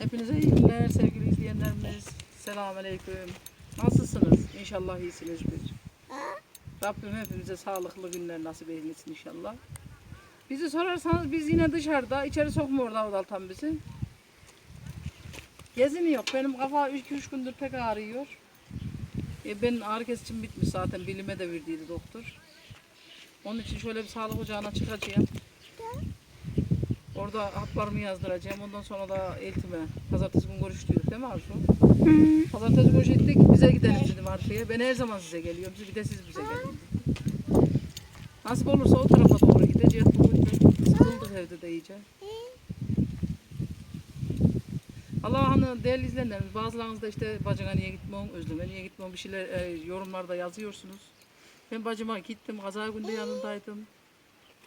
Hepinize iyi günler sevgili izleyenlerimiz. Selamünaleyküm. Nasılsınız? İnşallah iyisinizdir. Rabbim hepimize sağlıklı günler nasip eylesin inşallah. Bizi sorarsanız biz yine dışarıda, içeri sokmuyor Davudaltan bizi. Geziniyor. Benim kafa 2-3 gündür pek ağrıyor. E ben ağrı kesicim bitmiş zaten bilime de verdiydi doktor. Onun için şöyle bir sağlık ocağına çıkacağım. Orada haplarımı yazdıracağım. Ondan sonra da eltime. Pazartesi günü görüştük değil mi Arzu? Pazartesi görüştük. Bize gidelim dedim Arzu'ya. Ben her zaman size geliyorum. Siz bir de siz bize gelin. Nasip olursa o tarafa doğru gideceğiz. Bugün sıkıldık evde de iyice. Allah hani değerli izleyenlerimiz bazılarınız da işte bacına niye gitmiyorsun, özleme niye gitmiyorsun bir şeyler e, yorumlarda yazıyorsunuz. Ben bacıma gittim, kaza günde yanındaydım.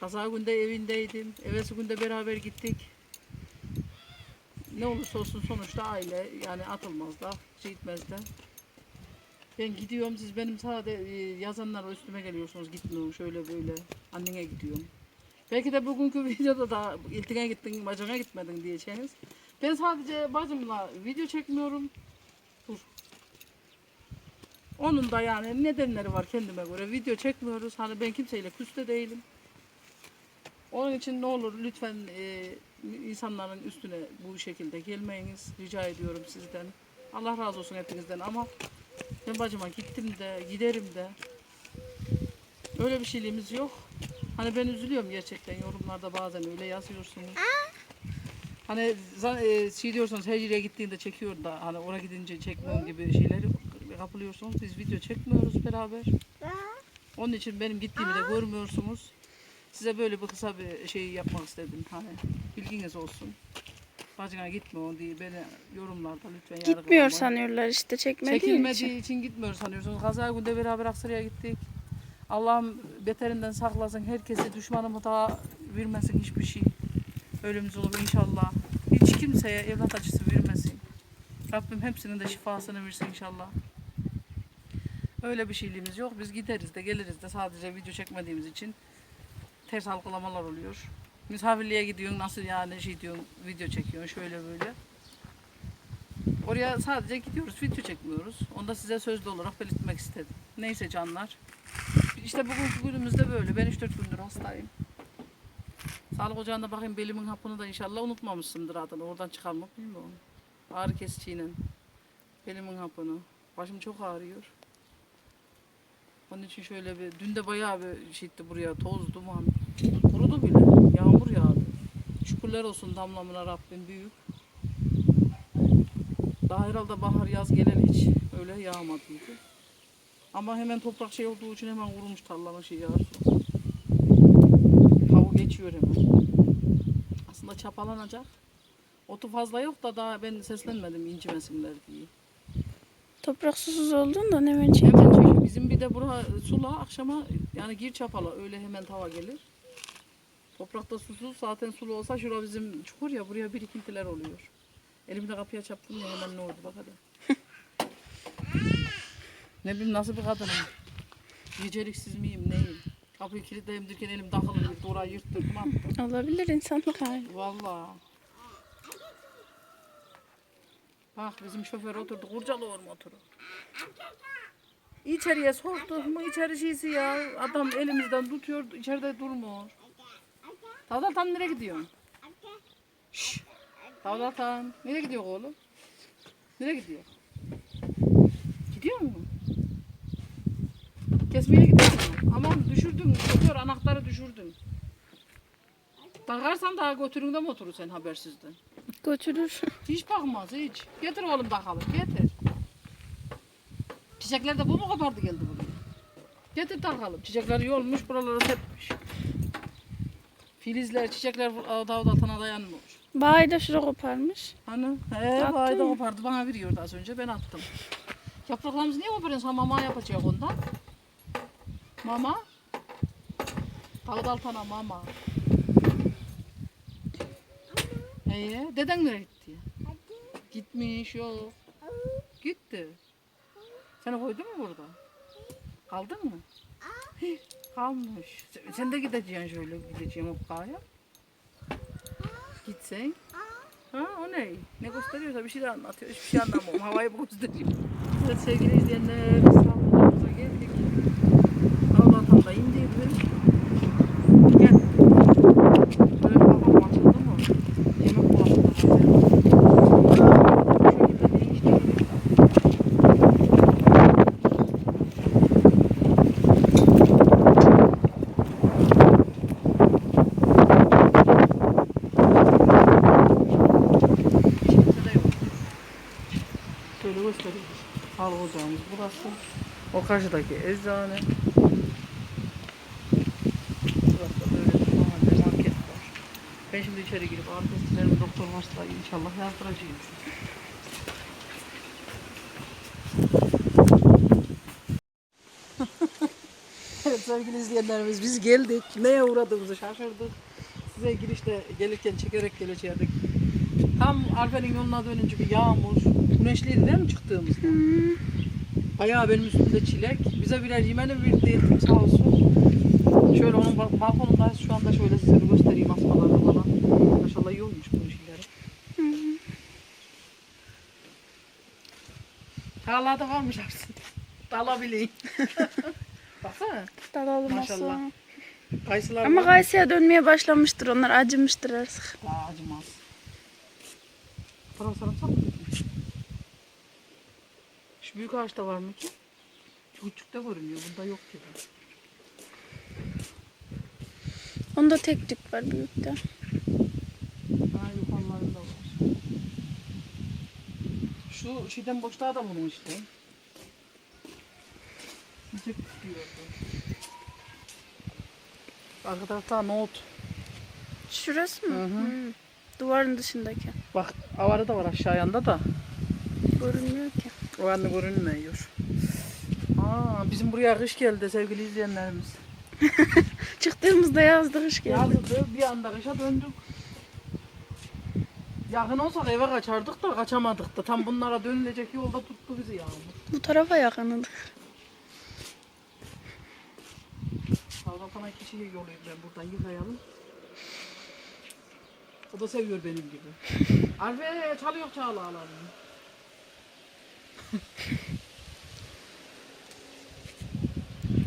Kaza günde evindeydim. Evvelsi günde beraber gittik. Ne olursa olsun sonuçta aile yani atılmaz da, şey gitmez de. Ben gidiyorum siz benim sade e, yazanlar üstüme geliyorsunuz gitmiyorum şöyle böyle. Annene gidiyorum. Belki de bugünkü videoda da iltine gittin, bacına gitmedin diyeceğiniz. Ben sadece bacımla video çekmiyorum. Dur. Onun da yani nedenleri var kendime göre. Video çekmiyoruz. Hani ben kimseyle küste değilim. Onun için ne olur lütfen e, insanların üstüne bu şekilde gelmeyiniz. Rica ediyorum sizden. Allah razı olsun hepinizden ama ben bacıma gittim de giderim de. Öyle bir şeyliğimiz yok. Hani ben üzülüyorum gerçekten yorumlarda bazen öyle yazıyorsunuz. Hani e, şey diyorsunuz her yere gittiğinde çekiyor da hani oraya gidince çekmiyorum gibi şeyleri kapılıyorsunuz. Biz video çekmiyoruz beraber. Onun için benim gittiğimi de görmüyorsunuz. Size böyle bir kısa bir şey yapmak istedim. Hani bilginiz olsun. Bacına gitmiyor diye beni yorumlarda lütfen Gitmiyor yargılamayın. sanıyorlar işte çekmediği Çekilmediği için. için gitmiyor sanıyorsunuz. Kaza günde beraber Aksaray'a gittik. Allah'ım beterinden saklasın. Herkesi düşmanımı daha vermesin hiçbir şey. Ölüm zulüm inşallah. Hiç kimseye evlat acısı vermesin. Rabbim hepsinin de şifasını versin inşallah. Öyle bir şeyliğimiz yok. Biz gideriz de geliriz de sadece video çekmediğimiz için ters algılamalar oluyor. Misafirliğe gidiyorsun nasıl yani şey diyorsun video çekiyorsun şöyle böyle. Oraya sadece gidiyoruz, video çekmiyoruz. Onu da size sözlü olarak belirtmek istedim. Neyse canlar. İşte bugün günümüzde böyle. Ben 3-4 gündür hastayım. Sağlık ocağında bakayım belimin hapını da inşallah unutmamışsındır adını. Oradan çıkarmak bilmiyorum. Ağrı kesiciyle belimin hapını. Başım çok ağrıyor. Onun için şöyle bir, dün de bayağı bir şeydi buraya toz, duman. Kurudu bile. Yağmur yağdı. Şükürler olsun damlamına Rabbim büyük. Daha herhalde bahar yaz gelen hiç öyle yağmadıydı. Ama hemen toprak şey olduğu için hemen vurmuş tarlanın şeyi arzu. Tavu geçiyor hemen. Aslında çapalanacak. Otu fazla yok da daha ben seslenmedim incimesinler diye. Toprak susuz olduğunda hemen çek. Hemen çünkü bizim bir de bura sula akşama yani gir çapala öyle hemen tava gelir. Toprakta susuz zaten sulu olsa şura bizim çukur ya buraya birikintiler oluyor. Elimde kapıya çarptım ya hemen ne oldu bak hadi. ne bileyim nasıl bir kadınım. Beceriksiz miyim neyim? Kapıyı kilitleyeyim derken elim takılı yırttı orayı yırttırdım attım. Olabilir insanlık hali. Vallahi. Bak bizim şoför oturdu kurcalıyor motoru. İçeriye soktuk mu içeri şeysi ya. Adam elimizden tutuyor içeride durmuyor. Tavlatan nereye gidiyorsun? Şşş. Tavlatan. Nereye gidiyor oğlum? Nereye gidiyor? Gidiyor mu? Kesmeye gidiyor mu? Aman düşürdün. Şoför anahtarı düşürdün. Takarsan daha götürün de motoru sen habersizden. Götürür. Hiç bakmaz hiç. Getir oğlum takalım getir. Çiçekler de bu mu kopardı geldi buraya? Getir takalım. Çiçekler yolmuş buralara tepmiş. Filizler, çiçekler dağda altına dayanmıyor. Bağı da şura koparmış. Hani? He, bayda mı? kopardı. Bana veriyordu az önce. Ben attım. Yapraklarımızı niye koparıyorsun? Mama yapacak ondan. Mama. Dağda altına mama. Ee, deden nereye gitti? Gitmiş yok. Gitti. Seni koydun mu burada? Kaldın mı? Kalmış. Sen- Sen de gideceksin şöyle gideceksin Okka'ya. Gitsen. Ha o ne? Ne gösteriyorsa bir şey anlatıyor. Hiçbir şey anlamıyorum. Havayı bu gösteriyor. Evet sevgili izleyenler İstanbul'umuza geldik. Allah'tan da indirdim. Gel. Böyle bir babam açıldı mı? Yemek bulaştı. Bu şekilde değiştirdik. Kimse de yok. Sağlık ocağımız burası. O karşıdaki eczane. Burası böyle bir market var. Ben şimdi içeri girip arkadaşlarım doktor varsa inşallah yazdıracağım. evet sevgili izleyenlerimiz biz geldik. Neye uğradığımızı şaşırdık. Size girişte gelirken çekerek geleceğiz. Tam Arife'nin yoluna dönünce bir yağmur. Güneşliydi değil mi çıktığımızda? Bayağı benim üstümde çilek. Bize birer yemeni verdi sağ olsun. Şöyle onun ba- balkonundayız şu anda şöyle size bir göstereyim asmalarını falan. Maşallah iyi olmuş bu şeyleri. Tarlada varmış aslında. Dalabileyim. Baksana. Dal olmasa. Maşallah. Kayısılar Ama kayısıya dönmeye başlamıştır onlar. Acımıştır artık. Daha acımaz. Para sarımsak mı? Şu büyük ağaçta var mı ki? Küçükte görünüyor. Bunda yok gibi. Onda tek tük var büyükte. Ha yukarılarında var. Şu şeyden boşluğa da bunun işte. Sıcak diyordu. Arka tarafta nohut. Şurası mı? Hı hı. Hı. Duvarın dışındaki. Bak avarı da var aşağı yanda da. Görünmüyor ki. Anda görünmüyor. Aa, bizim buraya kış geldi sevgili izleyenlerimiz. Çıktığımızda yazdı kış geldi. Yazdı bir anda kışa döndük. Yakın olsak eve kaçardık da kaçamadık da. Tam bunlara dönülecek yolda tuttu bizi yağmur. Bu tarafa yakındı. Kavgafana kişi yoluyum ben buradan yıkayalım. O da seviyor benim gibi. Arfe çalıyor çağlağlarını. Bak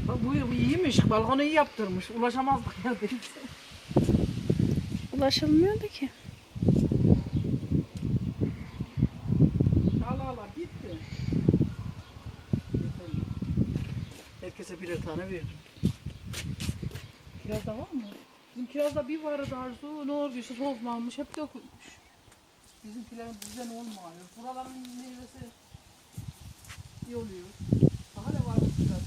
bu, bu iyiymiş. Balkonu iyi yaptırmış. Ulaşamazdık neredeyse. Ulaşılmıyordu ki. Çağlağlar gitti. Yeterli. Herkese birer tane verdim. Kiraz da var mı? Bizim kirazda bir vardı Arzu. Ne oldu işte soğuklanmış. Hep dökülmüş. Bizimkilerin düzen olmuyor. Buraların meyvesi iyi oluyor. Hala var mı kiraz?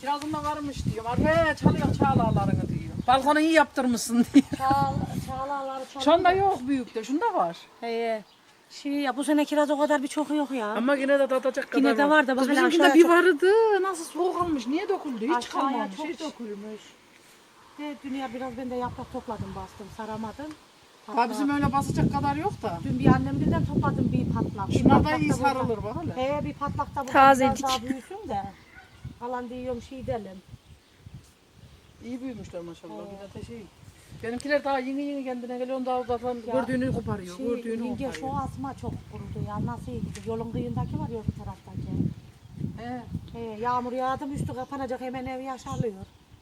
Kirazında varmış diyor. Arfe çalıyor çağlağlarını diyor. Balkonu iyi yaptırmışsın diyor. Çağ, çağlaları çok. Şunda yok büyükte. Şunda var. He. Şey ya bu sene kiraz o kadar bir çok yok ya. Ama yine de tatacak kadar Yine de var da bak Kız hele bizimkinde aşağıya bir vardı. Nasıl soğuk almış? Niye döküldü? Hiç Aşağıya kalmamış. çok hiç. dökülmüş. De, dünya biraz ben de yaprak topladım bastım saramadım. Ha Hatta bizim öyle basacak kadar yok da. Dün bir annemden topladım bir patlak. Bir Şunlar da patlak iyi burada- sarılır bak hele. He bir patlak da Tazecik. biraz daha büyüsün de. Kalan diyorum şey edelim. İyi büyümüşler maşallah. Bir de şey. Benimkiler daha yeni yeni kendine geliyor. Daha zaten Ya, gördüğünü koparıyor. Şey, gördüğünü yenge şu koparıyor. asma çok kurudu ya. Nasıl iyi gidiyor? Yolun kıyındaki var ya öbür taraftaki. He, He, yağmur yağdı mı üstü kapanacak hemen ev yaşarlıyor.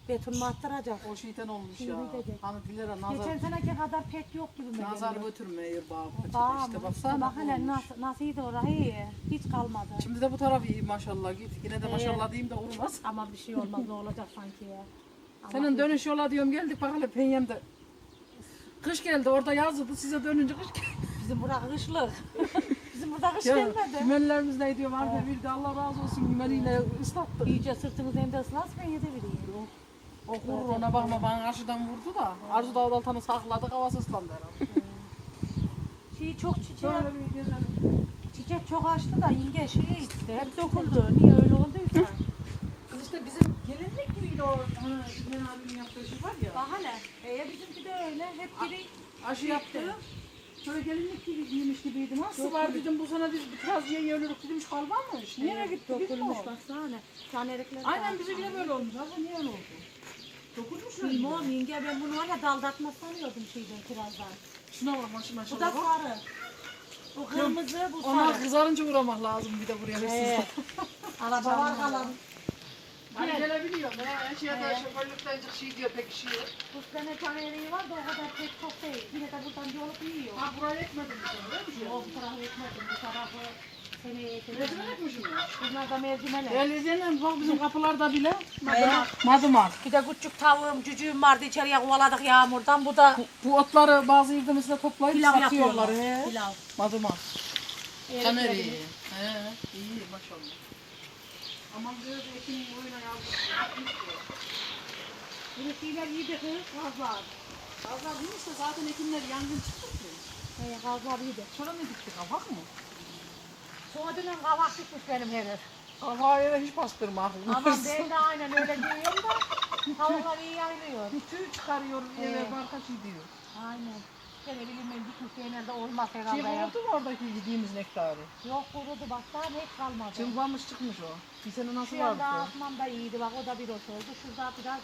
Beton mu attıracak? o şeyden olmuş ya. gidecek. Hanımefendilere nazar, Geçen seneki kadar pek yok gibi mi? nazar geliyor? götürmüyor bağ. Bağ İşte mı? baksana. Bak hele nasıl, nasıl iyiydi orayı? Hiç kalmadı. Şimdi de bu taraf iyi maşallah git. Yine de maşallah diyeyim de olmaz. Ama bir şey olmaz ne olacak sanki ya. Ama Senin dönüş yola diyorum geldik bak hele penyemde. Kış geldi orada yazdı size dönünce kış geldi. Bizim burada kışlık. Bizim burada kış gelmedi. hümenlerimiz ne diyor var ya bir de Allah razı olsun hümeniyle ıslattı. İyice sırtınız hem de ıslasın yedi vereyim. O kurur ona bakma bana karşıdan vurdu da. Arzu Dağ Daltan'ı sakladı havası ıslandı herhalde. Şey çok çiçek, çiçek çok açtı da yenge şey işte hep döküldü. Niye öyle olduysa. Kız işte bizim gelinlik gibiydi o hani Hümen abinin yaptığı şey var ya. Bak hele. E, bizimki de öyle. Hep biri Aşı yaptı. Şöyle gelinlik gibi giymiş gibiydi. Nasıl var dedim bu sene biz biraz diye ölürük dedim hiç kalmamış. Nereye gitti? Dökülmüş o? baksana. Tanerekler. Aynen bizimki de böyle olmuş. Abla niye öyle oldu? Dokunmuş mu? Bilmiyorum yenge ben bunu hala daldatma sanıyordum şeyden kirazdan. Şuna bak maşallah. Bu da sarı. Bu kırmızı bu Ona sarı. kızarınca uğramak lazım bir de buraya He. Araba var kalan. Hani gelebiliyor. Ben şey ya da şoförlükten şey diyor pek şey. Bu sene çaneriği var da o kadar pek çok değil. Yine de buradan yolup yiyor. Ha buraya ekmedim mi sen öyle mi? şey? Yok bu tarafı ekmedim. Bu tarafı seneye ekmedim. Rezil etmişim ya. Bunlar da mercimeler. Değerli bak bizim kapılarda bile Madımak. madımak. Bir de küçük tavuğum, cücüğüm vardı içeriye kovaladık yağmurdan. Bu da Bu otları bazı mesela toplayıp pilav satıyorlar. Pilav. Madımak. Taneri. evet. He. İyi maşallah. Aman böyle ekin oyuna yazdık. Bunu şeyler yedi kız, gazlar. Azar değil işte zaten ekinler yangın çıktı ki. He, gazlar yedi. Sonra ne diktik kavak mı? Sonra dönem kavak çıkmış benim herif. Kavaya hiç bastırma. Ama ben de aynen öyle diyorum da tavuklar iyi yayılıyor. Tüy çıkarıyor eve barka şey diyor. Aynen. Gene bileyim ben dikmiş genelde olmaz Şey herhalde ya. kurudu mu oradaki yediğimiz nektarı? Yok kurudu bak daha hiç kalmadı. Çılgınmış çıkmış o. Bir sene nasıl Şu vardı? anda asmam da iyiydi bak o da bir hoş oldu. Şurada biraz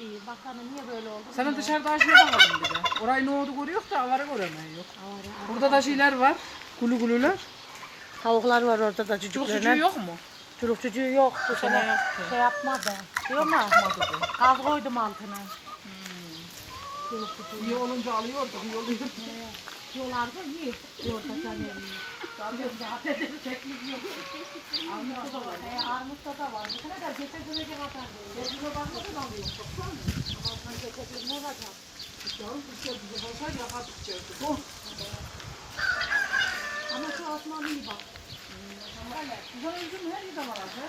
iyi. Bak hani niye böyle oldu? Senin bilmiyorum. dışarıda aşıya bakalım bir de. Orayı ne oldu görüyor da avarı göremiyor. yok. Ağır, ağır. Burada da şeyler var. Gulu gulular. Tavuklar var orada da Çok cücüklerine. sucuğu yok mu? Çocuk çocuğu yok. Bu sene sene şey yapmadı. Diyor mu? Gaz koydum altına. Çocuk çocuğu. İyi olunca alıyordu, iyi oluyor. Diyorlardı iyi. Yorta sanırım. Zaten teknik yok. Armut'ta da var. He, Armut'ta da var. Sene de geçen seneki kadar. Geçime bakmadan alıyor. Aman geçen gün ne olacak? Yavrum geldi, bize olsaydı yapardık içeride. Oh. Ama şu Osman iyi bak. Güzel üzüm her yerde var abi.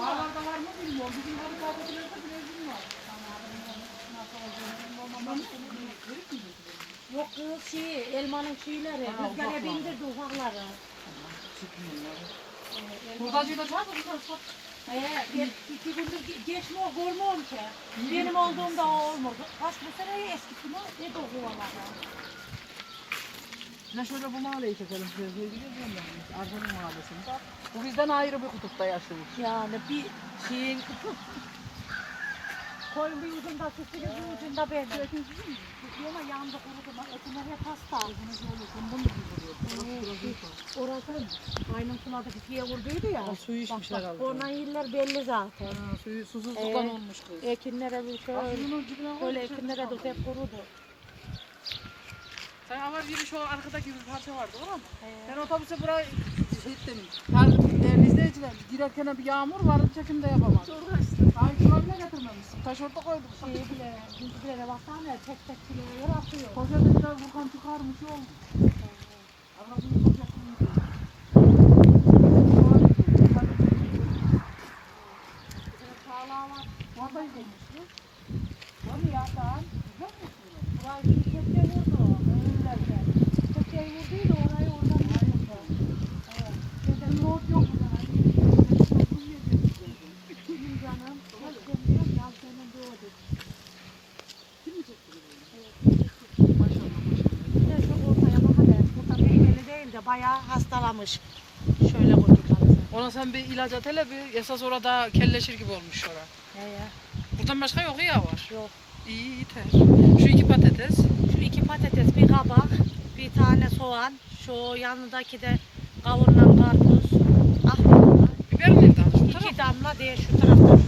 Ağlarda var mı bilmiyorum. Bizim hadi kahvedelerde bile üzüm var. Yok kız şey, elmanın şeyleri. Rüzgara bindirdi ufakları. Hurdacıyı da da sat. Ee, iki gündür ge- geçme o ki. Benim olduğumda o olmadı. Kaç bu sene eski mi? Ne yuvalar Ne şöyle bu mahalleyi çekelim ben. Arzu'nun mahallesinde. Bu bizden ayrı bir kutupta yaşıyor. Yani bir şeyin Koyun bir ucunda sütünün bir ucunda benim. Ama yandı kurudu. Ekinler hep hasta. Orası kaynım sularda pisiye vurduydu ya. O suyu içmiş Bak, herhalde. Oradan yerler belli zaten. Ha, suyu susuzluktan Evet. olmuş kız. Ekinlere bir şey koy, Böyle şöyle ekinlere de hep kurudu. Sen ama biri şu arkadaki bir parça vardı var mı? He. Ben otobüse buraya şey ettim. Her izleyiciler girerken bir yağmur var çekimde yapamadım. Çok açtım. Ay şuna bile getirmemişsin. Taş orada koyduk. Şey bile, çünkü bile de baksana tek tek kiloya atıyor. Poşetinde Volkan çıkarmış oldu. Arasını çok yakın gidiyor. Sağlığa var. Vallahi koymuştu. Var ya daha. Burayı bir kepçe vurdu. Önlerken. Kepçeyi vurduydu orayı oradan vurdu. Evet. Dedim yoğurt yok mu sana? Bizim canım. Kaç demiyor? Yaz senin doğdu. Bir de şu ortaya bak hadi. Burada meyveli değil de bayağı hastalamış. Şöyle koyduk. Ona sen bir ilaç at hele bir esas orada kelleşir gibi olmuş orada. He ya. Buradan başka yok ya var. Yok. İyi yeter. Şu iki patates. Şu iki patates, bir kabak, bir tane soğan, şu yanındaki de kavurma karpuz, ah Biber nerede? Şu taraf. iki damla diye şu tarafta.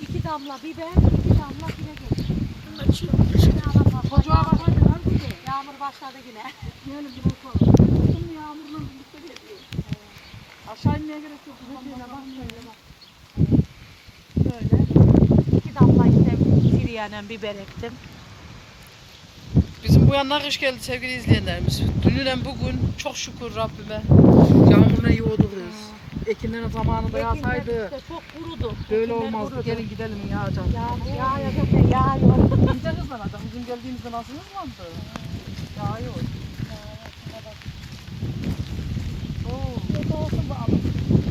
İki damla biber, iki damla pide getir. Çocuğa bak Yağmur başladı yine. Yiyelim bir bakalım. Şimdi yağmurla birlikte geliyor. Aşağı inmeye gerek yok. Şöyle bak, şöyle bak. Böyle. İki damla işte siriyanen biber ektim. Bizim bu yanına kış geldi sevgili izleyenlerimiz. Dünüyle bugün çok şükür Rabbime. Yağmurla yoğduruz. Ekinlerin zamanında Ekinler yağsaydı işte çok kurudu. böyle Ekinler olmazdı. kurudu. Gelin gidelim yağacak. Yağ, yağacak da yağıyor. Bize kızlar adam. Bizim geldiğimizde nasıl hızlandı? Yağıyor. Oo. Kötü olsun bu.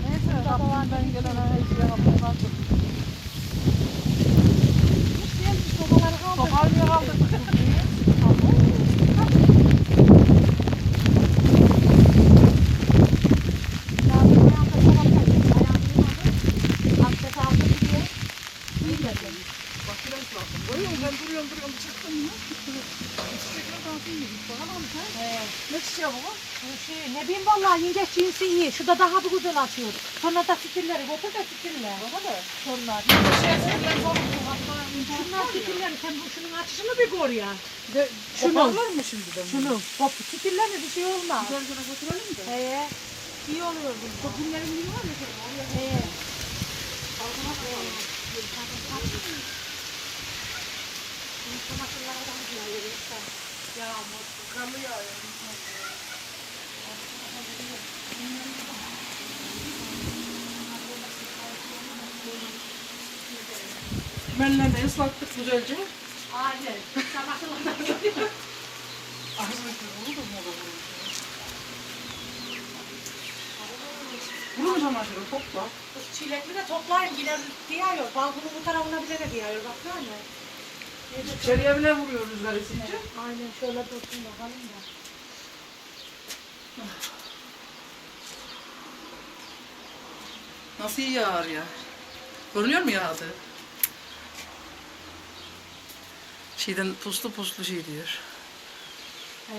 Neyse Rabbimden gelen her şeye Rabbim nasıl. Hiç gelmiş babaları kaldı. Toparlıyor kaldık. Ne çiçeği bu? Bu Şey, ne bileyim vallahi yengeç iyi. Şu da daha bir güzel açıyor. Sonra da fitilleri, götür de fitilleri. Şunlar. Şunlar fitilleri. Sen bu şunun açışını bir gör ya. Şunu. Koparlar mı şimdi de? Şunu. Hop fitillerle bir şey olmaz. Güzel güzel götürelim de. He. İyi oluyor bu. Günlerin iyi var ya. He. Yağmur, karlı yağıyor. Mellerini ıslattık güzelce. Aynen. Çamaşırlardan Bunu mu çamaşırı topla? Çilekli de toplayın yine diyor. Balkonun bu tarafına bile de diyor. Bak yani. İçeriye bile vuruyor rüzgar esince. Aynen şöyle dursun bakalım da. Nasıl yağar ya? Görünüyor mu yağdı? Şeyden puslu puslu şey diyor. He.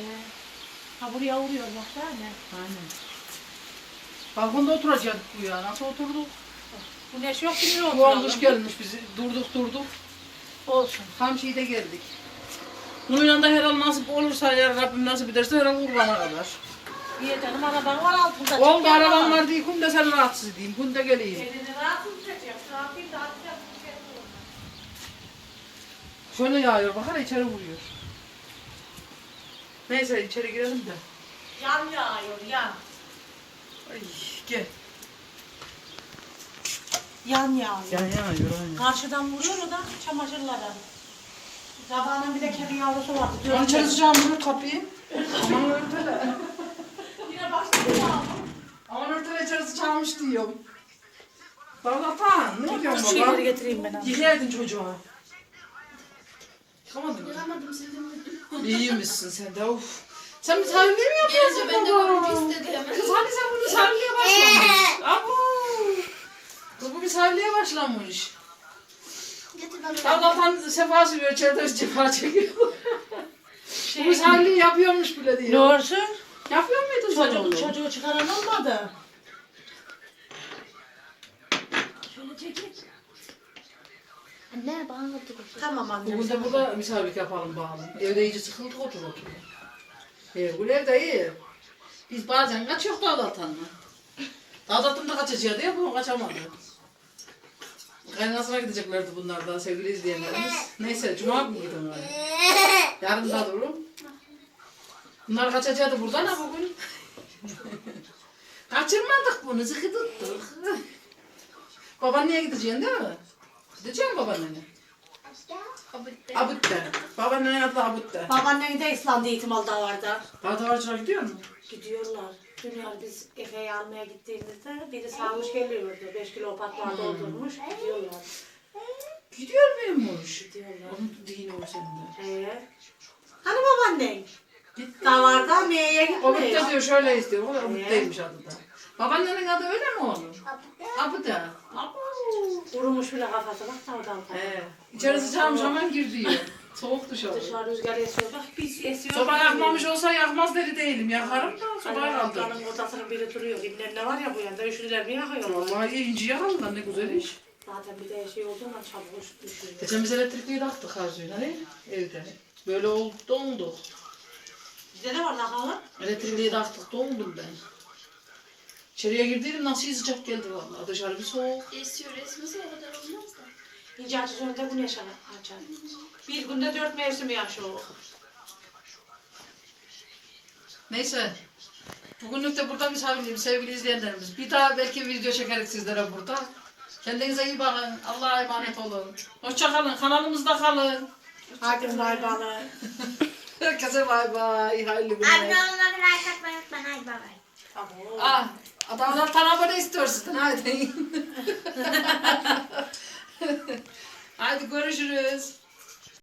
Ha buraya vuruyor bak yani. Aynen. Balkonda oturacaktık bu ya. Nasıl oturduk? Güneş yok bilmiyorum. Bu olmuş gelmiş bizi. Durduk durduk. Olsun. Tam şeyde geldik. Bunun da herhal nasip olursa ya Rabbim nasip ederse herhal kurbana kadar. İyi canım araban var altında. Arabam yana. var diye kum da sen rahatsız edeyim. Kum da geleyim. Elini rahatsız da atacağım. Şöyle yağıyor bakar içeri vuruyor. Neyse içeri girelim de. Yan yağıyor yan. Ay gel. Yan yağıyor. Yan yağıyor aynen. Karşıdan vuruyor o da çamaşırlara. Sabahın bir de kedi yavrusu vardı. Ben içeri sıcağım bunu kapıyı. Aman örtele. Yine başladı ya. Aman örtele içerisi çalmış diyorum. Darlatan ne diyorsun baba? Şeyleri getireyim ben abi. Yıkaydın çocuğa. Yıkamadın mı? Yıkamadım sildim. İyiymişsin sen de of. Sen misafirliğe mi yapıyorsun ben de baba? görmek istedim. Kız hani sen bu misafirliğe başlamış. Abo. Kız bu başlamış. Getir bana. Darlatan sefa sürüyor, içeride cefa çekiyor. Bu misafirliği yapıyormuş bile Ne diyor. olsun? Yapıyor muydun sen Çocuk, oğlum? çocuğu çıkaran olmadı. Şöyle çekil. Anne bana da dur. Tamam annem. Bugün de burada misafirlik yapalım bağlı. Evde iyice sıkıldık otur otur. Ee, bu evde iyi. Biz bazen kaçıyoruz Dağdatan'la. Dağdat'ın da kaçacağı diye bu kaçamadı. Kaynanasına gideceklerdi bunlar da sevgili izleyenlerimiz. Neyse cuma günü öyle. Yarın da durum. Bunlar kaçacaktı buradan ha bugün. Kaçırmadık bunu sıkı tuttuk. Babaanneye gideceksin değil mi? Gideceksin babaannene. Abutta. Babaannenin adı da Abutta. Babaannen de İslam'da eğitim aldı vardı. Dağdavarcılar gidiyor mu? Gidiyorlar. Dünya biz Efe'yi almaya gittiğimizde biri sarmış geliyordu. 5 kilo patlar doldurmuş. Gidiyorlar. Gidiyor muymuş? Gidiyorlar. Onun dini o sende. Ee, hani babaannen? Gitti. Davarda neye O bitti gitmiyor? diyor şöyle istiyor. O da Abut'taymış adı da. Babaannenin adı öyle mi oğlum? Abutta. Vurmuş bile kafası bak tam tam. He. İçerisi çalmış hemen gir diyor. Soğuk dışarı. Dışarı rüzgar esiyor. Bak biz esiyor. Soba yakmamış olsa yakmaz deri değilim. Yakarım da soba kaldı. Ablanın odasının biri duruyor. İbnen ne var ya bu yanda. Üçlüler bir yakıyorlar. Vallahi inci yakalım da ne güzel iş. Zaten bir de şey olduğundan çabuk düşüyor. Geçen biz elektrikliyi taktık Arzu'yla hani evde. Böyle oldu donduk. Bizde de var lakalı. Elektrikliyi taktık dondum ben. İçeriye girdiydim nasıl sıcak geldi vallahi. Dışarı bir soğuk. Esiyor esmesi o kadar olmaz da. İnce açı sonunda güneş açar. Bir günde dört mevsim yaşıyor. Neyse. Bugünlük de burada misafirliyim sevgili izleyenlerimiz. Bir daha belki video çekerek sizlere burada. Kendinize iyi bakın. Allah'a emanet olun. Hoşça kalın. Kanalımızda kalın. Hadi bay bay. Herkese bay bay. Hayırlı Abone günler. olmayı, like atmayı unutmayın. Hadi bay bay. Tamam. Ah, adamlar tanabada istiyorsun. Hadi. Hadi görüşürüz.